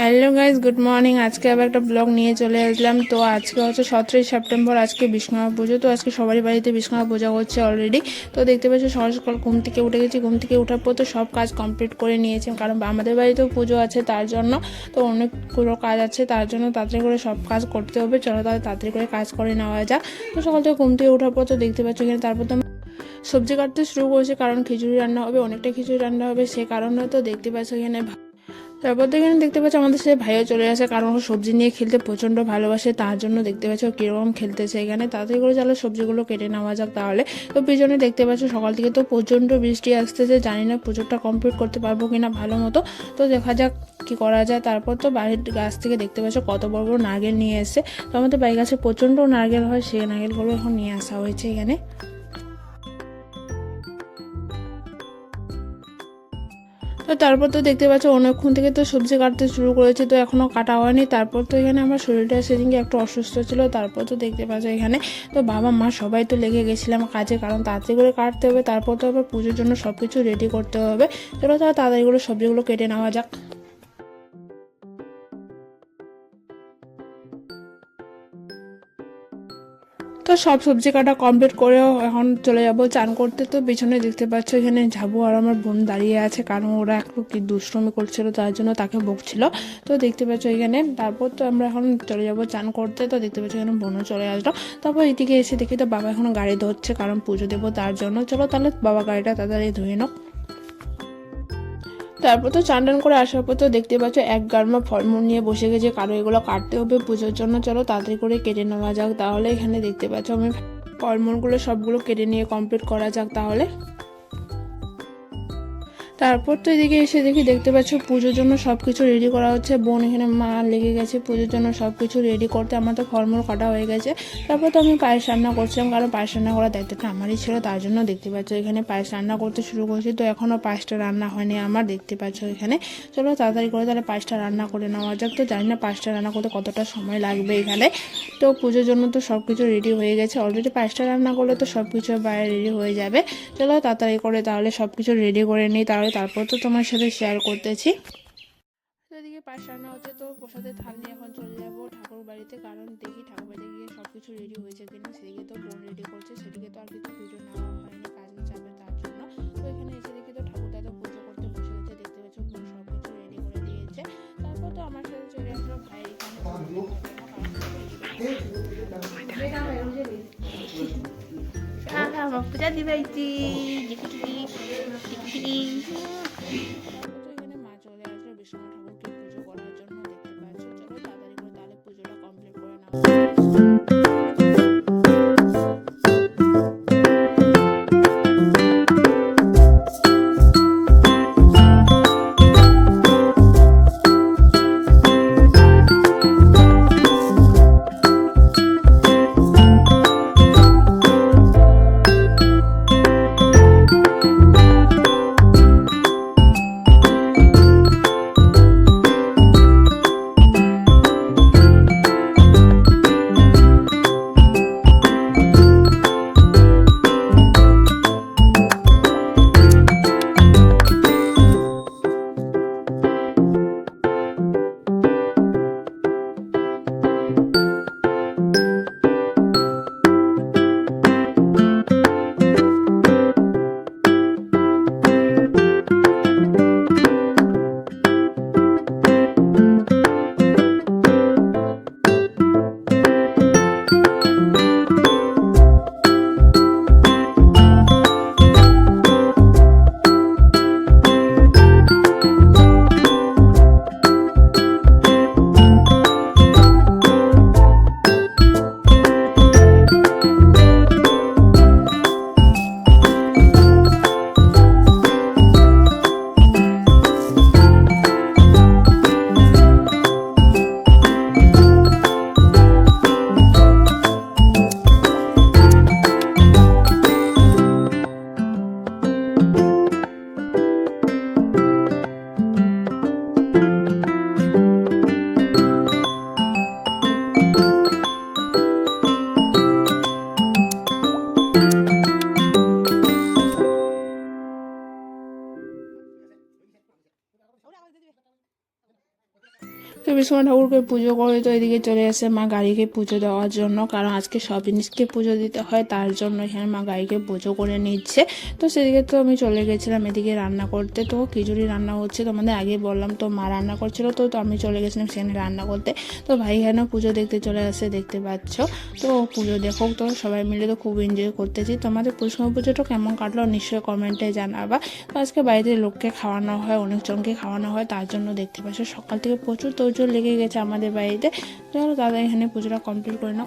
Hello guys good morning আজকে আবার একটা ব্লগ নিয়ে চলে আসলাম। তো আজকে হচ্ছে সতেরোই সেপ্টেম্বর, আজকে বিষ্ণুমা পুজো। তো আজকে সবারই বাড়িতে বিষ্ণুমা পূজা হচ্ছে অলরেডি তো দেখতে পাচ্ছি, সকাল সকাল ঘুম থেকে উঠে গেছি। ঘুম থেকে ওঠার পর তো সব কাজ কমপ্লিট করে নিয়েছি। কারণ আমাদের বাড়িতেও পুজো আছে তার জন্য। তো অনেকগুলো কাজ আছে, তার জন্য তাড়াতাড়ি করে সব কাজ করতে হবে। চলো তাহলে তাড়াতাড়ি করে কাজ করে নেওয়া যাক। তো সকাল থেকে ঘুম থেকে ওঠার পর তো দেখতে পাচ্ছি এখানে তারপর তো সবজি কাটতে শুরু করেছি। কারণ খিচুড়ি রান্না হবে, অনেকটা খিচুড়ি রান্না হবে। সে কারণে তো দেখতে পাচ্ছি এখানে তারপর তো এখানে দেখতে পাচ্ছি আমাদের সে ভাইও চলে আসে, কারণ ও সবজি নিয়ে খেলতে প্রচণ্ড ভালোবাসে, তার জন্য দেখতে পাচ্ছি ও কীরকম খেলতেছে এখানে। তাড়াতাড়ি করে চলো, সবজিগুলো কেটে নেওয়া যাক তাহলে। তো পিছনে দেখতে পাচ্ছ সকাল থেকে তো প্রচণ্ড বৃষ্টি আসতেছে, জানি না পুজোটা কমপ্লিট করতে পারব কিনা ভালো মতো। তো দেখা যাক কি করা যায়। তারপর তো বাড়ির গাছ থেকে দেখতে পাচ্ছ কত বড় বড় নারকেল নিয়ে এসে তো আমাদের বাড়ির গাছে প্রচণ্ড নারকেল হয়, সেই নারকেলগুলো এখন নিয়ে আসা হয়েছে এখানে। তো তারপর তো দেখতে পাচ্ছ অনেকক্ষণ থেকে তো সবজি কাটতে শুরু করেছি, তো এখনও কাটা হয়নি। তারপর তো এখানে আমার শরীরটা সেদিনকে একটু অসুস্থ ছিল, তারপর তো দেখতে পাচ্ছ এখানে। তো বাবা, মা সবাই তো লেগে গেছিলাম কাজে, কারণ তাড়াতাড়ি করে কাটতে হবে, তারপর তো আবার পুজোর জন্য সব কিছু রেডি করতে হবে। চলো তাড়াতাড়ি করে সবজিগুলো কেটে নেওয়া যাক। তো সব সবজি কাটা কমপ্লিট করেও এখন চলে যাব। চান করতে তো পিছনে দেখতে পাচ্ছ, এখানে ঝাবু আর আমার বোন দাঁড়িয়ে আছে, কারণ ওরা একটু কি দুষ্টমি করছিল, তার জন্য তাকে বকছিল। তো দেখতে পাচ্ছ এখানে, তারপর তো আমরা এখন চলে যাব চান করতে, তো দেখতে পাচ্ছ এখানে বোনও চলে আসলো। তারপর এদিকে এসে দেখি তো বাবা এখন গাড়ি ধরছে, কারণ পুজো দেবো তার জন্য। চলো তাহলে বাবা গাড়িটা তাড়াতাড়ি ধুয়ে নাও। তারপর তো চান করে আসার পর তো দেখতে পাচ্ছ এক গার্মা ফলমূল নিয়ে বসে গেছে। কারও এগুলো কাটতে হবে, পুজোর জন্য। চলো তাড়াতাড়ি করে কেটে নেওয়া যাক। তাহলে এখানে দেখতে পাচ্ছ আমি ফলমূলগুলো সবগুলো কেটে নিয়ে কমপ্লিট করা যাক তাহলে। তারপর তো এদিকে এসে দেখি দেখতে পাচ্ছ পুজোর জন্য সব কিছু রেডি করা হচ্ছে। বোন এখানে মা লেগে গেছে পুজোর জন্য সব কিছু রেডি করতে। আমার তো ফলমূল কাটা হয়ে গেছে। তারপর তো আমি পায়েস রান্না করছিলাম কারণ পায়েস রান্না করার দায়িত্বটা আমারই ছিল, তার জন্য দেখতে পাচ্ছ এখানে পায়েস রান্না করতে শুরু করেছি। তো এখনও পায়েসটা রান্না হয়নি আমার, দেখতে পাচ্ছ এখানে। চলো তাড়াতাড়ি করে তাহলে পায়েসটা রান্না করে নেওয়া যাক। তো জানি না পায়েসটা রান্না করতে কতটা সময় লাগবে এখানে। তো পুজোর জন্য তো সব কিছু রেডি হয়ে গেছে। অলরেডি পায়েসটা রান্না করলে তো সব কিছু বাইরে রেডি হয়ে যাবে। চলো তাড়াতাড়ি করে তাহলে সব কিছু রেডি করে নিই। তাহলে তারপর তো তোমার সাথে শেয়ার করতেছি। এদিকে পায়েস রান্না হচ্ছে তো প্রসাদের থাল নিয়ে এখন চলে যাব ঠাকুর বাড়িতে কারণ দেখি ঠাকুর বাড়িতে গিয়ে সব কিছু রেডি হয়েছে কিনা সেদিকে তো বোন রেডি করছে সেদিকে তো আর কিছু ভিডিও নেওয়া হয়নি কাজের চাপে তার জন্য। তো এখানে এসে দেখি তো ঠাকুর দাদা পুজো করতে বসে গেছে দেখতে পাচ্ছ বোন সব কিছু রেডি করে দিয়েছে। তারপর তো আমার সাথে চলে আসলো ভাই এখানে আমার পূজা দিবাইছি Thank you. বিশ্বকর্মা ঠাকুরকে পুজো করে তো এদিকে চলে আসে মা গাড়িকে পুজো দেওয়ার জন্য। কারণ আজকে সব জিনিসকে পুজো দিতে হয়, তার জন্য এখানে মা গাড়িকে পুজো করে নিচ্ছে। তো সেদিকে তো আমি চলে গেছিলাম এদিকে রান্না করতে। তো খিচুড়ি রান্না হচ্ছে তোমাদের আগে বললাম, তো মা রান্না করছিল, তো তো আমি চলে গেছিলাম সেখানে রান্না করতে। তো ভাই এখানে পুজো দেখতে চলে আসে, দেখতে পাচ্ছ। তো পুজো দেখো, তো সবাই মিলে তো খুব এনজয় করতেছি। তোমাদের পুষ্কর পুজোটা কেমন কাটলো নিশ্চয়ই কমেন্টে জানাবা। তো আজকে বাড়িতে লোককে খাওয়ানো হয় অনেকজনকে খাওয়ানো হয়, তার জন্য দেখতে পাচ্ছ সকাল থেকে প্রচুর তোরজোর লেগে গেছে আমাদের বাড়িতে। চলো দাদা এখানে পুজোটা কমপ্লিট করে নাও।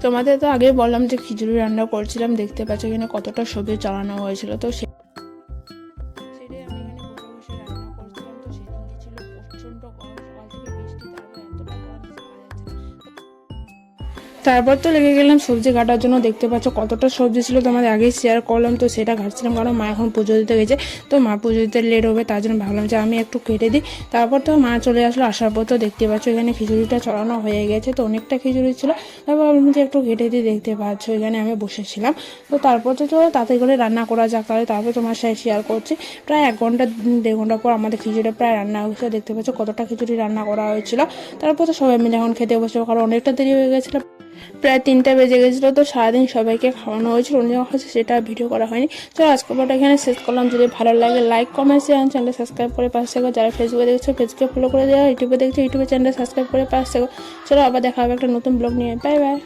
তোমাদের তো আগে বললাম যে খিচুড়ি রান্না করছিলাম, দেখতে পাচ্ছ এখানে কতটা সবজি চালানো হয়েছিল। তো সে- সেটাই আমি এখানে বসে রান্না করছিলাম, তো ছিল প্রচণ্ড গরম। তারপর তো লেগে গেলাম সবজি কাটার জন্য। দেখতে পাচ্ছ কতটা সবজি ছিল, তোমাদের আগেই শেয়ার করলাম। তো সেটা ঘাটছিলাম কারণ মা এখন পুজো দিতে গেছে, তো মা পুজো দিতে লেট হবে, তার জন্য ভাবলাম যে আমি একটু কেটে দিই। তারপর তো মা চলে আসলো, আসার পর তো দেখতে পাচ্ছ এখানে খিচুড়িটা চড়ানো হয়ে গেছে, তো অনেকটা খিচুড়ি ছিল। তারপর ভাবলাম যে একটু কেটে দিই, দেখতে পাচ্ছ এখানে আমি বসেছিলাম। তো তারপর তো চলো তাতে করে রান্না করা যাক, তাহলে তারপর তোমার সাথে শেয়ার করছি। প্রায় এক ঘণ্টা, দেড় ঘণ্টা পর আমাদের খিচুড়িটা প্রায় রান্না হয়েছে, দেখতে পাচ্ছ কতটা খিচুড়ি রান্না করা হয়েছিল। তারপর তো সবাই মিলে এখন খেতে বসে, কারণ অনেকটা দেরি হয়ে গেছিল। প্রায় তিনটা বেজে গেছিল তো সারাদিন সবাইকে খাওয়ানো হয়েছিল অন্য হয়েছে, সেটা ভিডিও করা হয়নি। তো আজকে পরটা এখানে শেষ করলাম। যদি ভালো লাগে like comment share channel subscribe করে পাশে থাকো। যারা ফেসবুকে দেখছ ফেসবুকে ফলো করে দেওয়া ইউটিউবে দেখছ ইউটিউবে চ্যানেল সাবস্ক্রাইব করে পাশে থাকো। চলো আবার দেখা হবে একটা নতুন ব্লগ নিয়ে। Bye bye